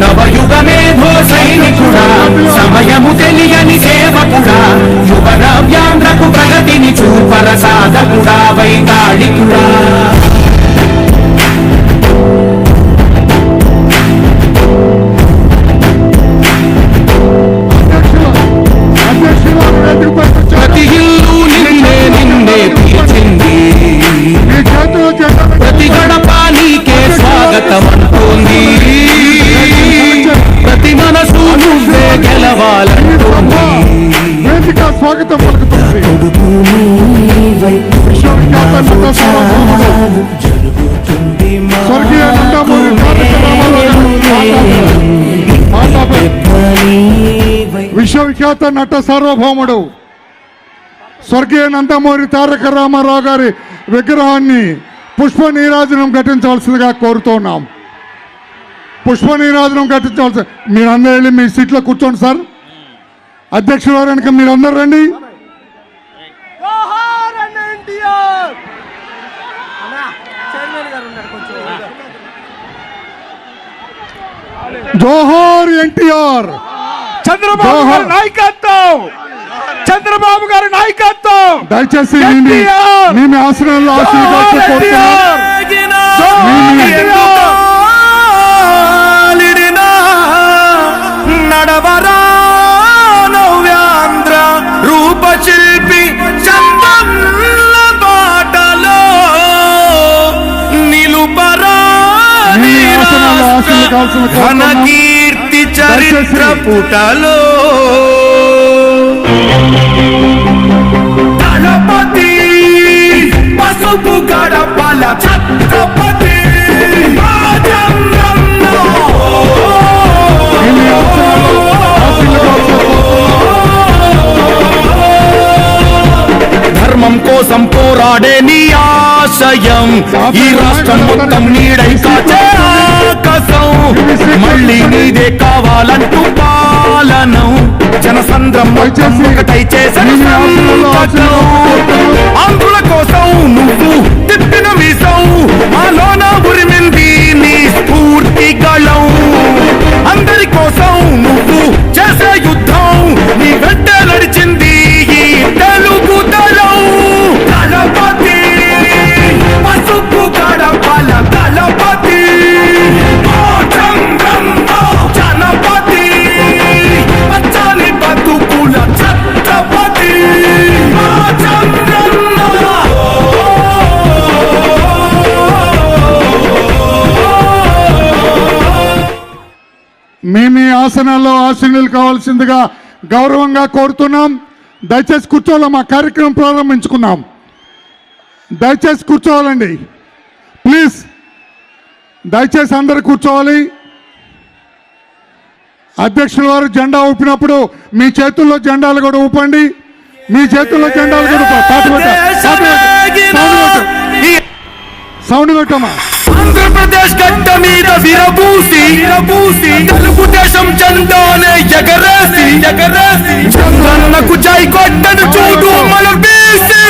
నవయుగమేధో సైనికుడా సమయము తెలియని సేవకుడా యువ నవ్యాంధ్రకు ప్రగతిని చూపర సాధకుడా వైతాళికుడా. స్వాగతం పలుకుతుంది విశ్వవిఖ్యాత స్వర్గీయ విశ్వవిఖ్యాత నట సార్వభౌముడు స్వర్గీయ నందమూరి తారక రామారావు గారి విగ్రహాన్ని పుష్ప నీరాజనం ఘటించవలసిందిగా కోరుతున్నాం పుష్ప నీరాజనం ఘటించవలసి మీరందరూ వెళ్ళి మీ సీట్లో కూర్చోండి సార్. అధ్యక్షుల వారు వెనక మీరందరూ రండి. జోహార్ ఎన్టీఆర్! చంద్రబాబు. గారి నాయకత్వం! చంద్రబాబు గారి నాయకత్వం! దయచేసి మీ- మీ ఘన. కీర్తి చరిత్ర. పుటలో దళపతి పసుపు గడపల ఛత్రపతి ధర్మం కోసం పోరాడే నీ ఆశయం ఈ రాష్ట్రం మొత్తం నీడై కాచే ఆకాశం మళ్ళీ నీదే కావాలంటూ పాలనం. జనసంద్రం ఒకటై చేసిన ఆసనాల్లో ఆసీనులు కావాల్సిందిగా గౌరవంగా కోరుతున్నాం. దయచేసి కూర్చోవాలి? మా కార్యక్రమం ప్రారంభించుకుందాం. దయచేసి కూర్చోవాలండి. ప్లీజ్. దయచేసి అందరు కూర్చోవాలి. అధ్యక్షుల వారు జెండా ఊపినప్పుడు మీ చేతుల్లో జెండాలు కూడా ఊపండి. మీ చేతుల్లో జెండాలు కూడా. సౌండ్ పెట్టమ్మా. ఆంధ్రప్రదేశ్ గడ్డ మీద విరబూసి విరబూసి తెలుగుదేశం చందానే ఎగరేసి ఎగరేసి. చందన్నకు జై కొట్టను చూడు మన బీసీ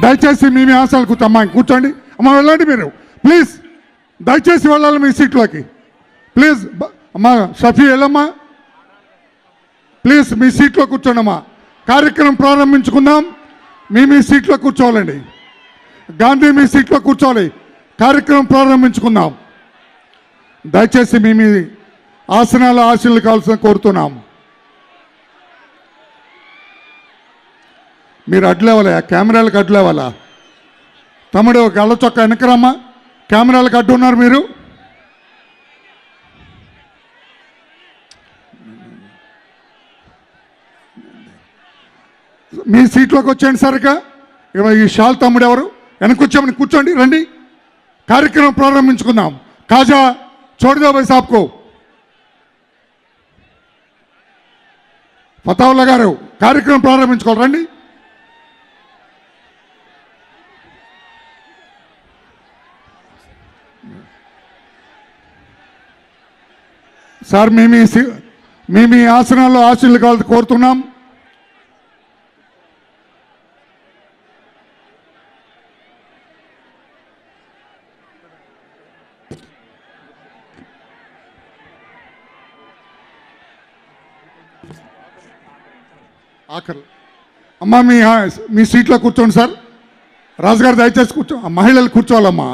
దయచేసి మీ మీ ఆశలు కూర్చోమ్మా కూర్చోండి. అమ్మ వెళ్ళండి మీరు. ప్లీజ్ దయచేసి వెళ్ళాలి మీ సీట్లోకి. ప్లీజ్ అమ్మా షఫీ వెళ్ళమ్మా. ప్లీజ్ మీ సీట్లో కూర్చోండి అమ్మా. కార్యక్రమం ప్రారంభించుకుందాం. మీ మీ సీట్లో కూర్చోవాలండి. గాంధీ మీ సీట్లో కూర్చోవాలి. కార్యక్రమం ప్రారంభించుకుందాం. దయచేసి మీ మీ ఆసనాలు ఆశలు కావాల్సిన కోరుతున్నాం. మీరు అడ్లేవాలా? కెమెరాలకు అడ్లేవాలా? తమ్ముడు గళ్ళ చొక్క వెనకరమ్మా కెమెరాలకు అడ్డు ఉన్నారు మీరు. మీ సీట్లోకి వచ్చేయండి సరిగ్గా. ఇక ఈ షాల్ తమ్ముడు ఎవరు? వెనకొచ్చామని కూర్చోండి రండి. కార్యక్రమం ప్రారంభించుకుందాం. కాజా చోడిదా సాబ్కు ఫతావుల్లా గారు కార్యక్రమం ప్రారంభించుకోవాలి రండి. సార్ మేము సి- మేము ఈ ఆసనాల్లో ఆశీర్లు కావాలి కోరుతున్నాం. ఆఖరు అమ్మా మీ మీ సీట్లో కూర్చోండి సార్. రాజుగారు దయచేసి కూర్చో మహిళలు కూర్చోవాలమ్మా.